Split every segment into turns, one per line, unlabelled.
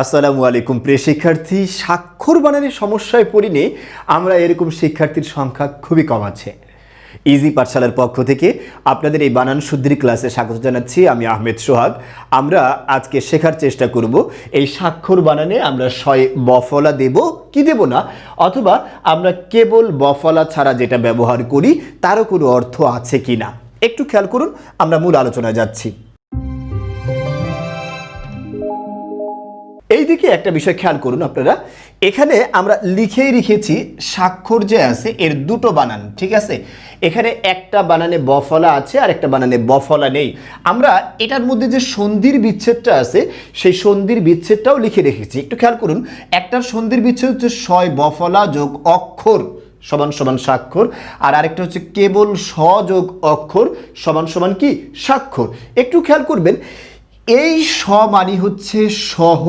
আসসালামু আলাইকুম। প্রিয় শিক্ষার্থী, স্বাক্ষর বানানের সমস্যায় পড়িনি আমরা এরকম শিক্ষার্থীর সংখ্যা খুবই কম আছে। ইজি পাঠশালার পক্ষ থেকে আপনাদের এই বানান শুদ্ধির ক্লাসে স্বাগত জানাচ্ছি, আমি আহমেদ সোহাগ। আমরা আজকে শেখার চেষ্টা করব, এই স্বাক্ষর বানানে আমরা শয়ে বফলা দেব, কি দেব না, অথবা আমরা কেবল বফলা ছাড়া যেটা ব্যবহার করি, তারও কোনো অর্থ আছে কি না একটু খেয়াল করুন, আমরা মূল আলোচনায় যাচ্ছি। এই দিকে একটা বিষয় খেয়াল করুন আপনারা। এখানে আমরা লিখেই রেখেছি, স্বাক্ষর যে আছে, এর দুটো বানান, ঠিক আছে? এখানে একটা বানানে বফলা আছে, আর একটা বানানে বফলা নেই। আমরা এটার মধ্যে যে সন্ধির বিচ্ছেদটা আছে, সেই সন্ধির বিচ্ছেদটাও লিখে রেখেছি। একটু খেয়াল করুন, একটার সন্ধির বিচ্ছেদ হচ্ছে শয় বফলা যোগ অক্ষর সমান সমান স্বাক্ষর, আর আরেকটা হচ্ছে কেবল সযোগ অক্ষর সমান সমান কি? স্বাক্ষর। একটু খেয়াল করবেন এই স মানি হচ্ছে সহ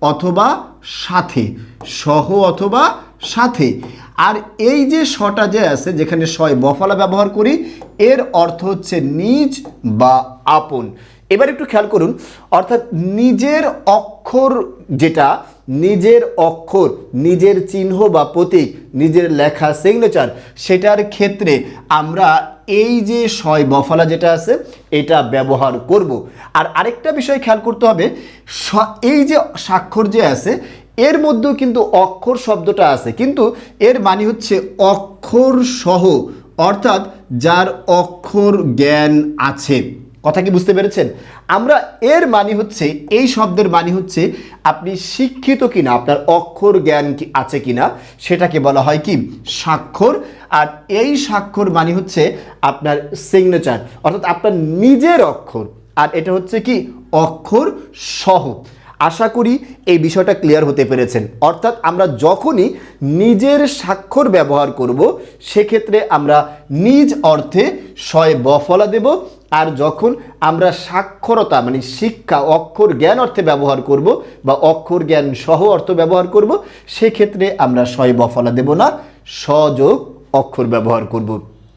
অথবা সাথে। সহ অথবা সাথে। আর এই যে শটা যে আছে, যেখানে শয় বফলা ব্যবহার করি, এর অর্থ হচ্ছে নিজ বা আপন। এবার একটু খেয়াল করুন, অর্থাৎ নিজের অক্ষর যেটা নিজের অক্ষর, নিজের চিহ্ন বা প্রতীক, নিজের লেখা সিগনেচার সেটার ক্ষেত্রে আমরা এই যে সয় বফলা যেটা আছে, এটা ব্যবহার করব। আর আরেকটা বিষয় খেয়াল করতে হবে এই যে স্বাক্ষর যে আছে, এর মধ্যেও কিন্তু অক্ষর শব্দটা আছে, কিন্তু এর মানে হচ্ছে অক্ষর সহ অর্থাৎ যার অক্ষর জ্ঞান আছে। কথা কি বুঝতে পেরেছেন? আমরা এর মানে হচ্ছে, এই শব্দের মানে হচ্ছে, আপনি শিক্ষিত কিনা, আপনার অক্ষর জ্ঞান কি আছে কিনা, সেটাকে বলা হয় কি? স্বাক্ষর। আর এই স্বাক্ষর মানে হচ্ছে আপনার সিগনেচার অর্থাৎ আপনার নিজের অক্ষর। আর এটা হচ্ছে কি? অক্ষর সহ। আশা করি এই বিষয়টা ক্লিয়ার হতে পেরেছেন। অর্থাৎ আমরা যখনই নিজের স্বাক্ষর ব্যবহার করব, সেক্ষেত্রে আমরা নিজ অর্থে শয়ে বফলা দেব, আর যখন আমরা সাক্ষরতা মানে শিক্ষা, অক্ষর জ্ঞান অর্থে ব্যবহার করব বা অক্ষর জ্ঞান সহ অর্থ ব্যবহার করব, সেক্ষেত্রে আমরা শয়ে বফলা দেব না সযোগ অক্ষর ব্যবহার করব।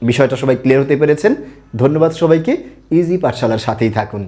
বিষয়টা সবাই ক্লিয়ার হতে পেরেছেন। ধন্যবাদ সবাইকে। ইজি পাঠশালার সাথেই থাকুন।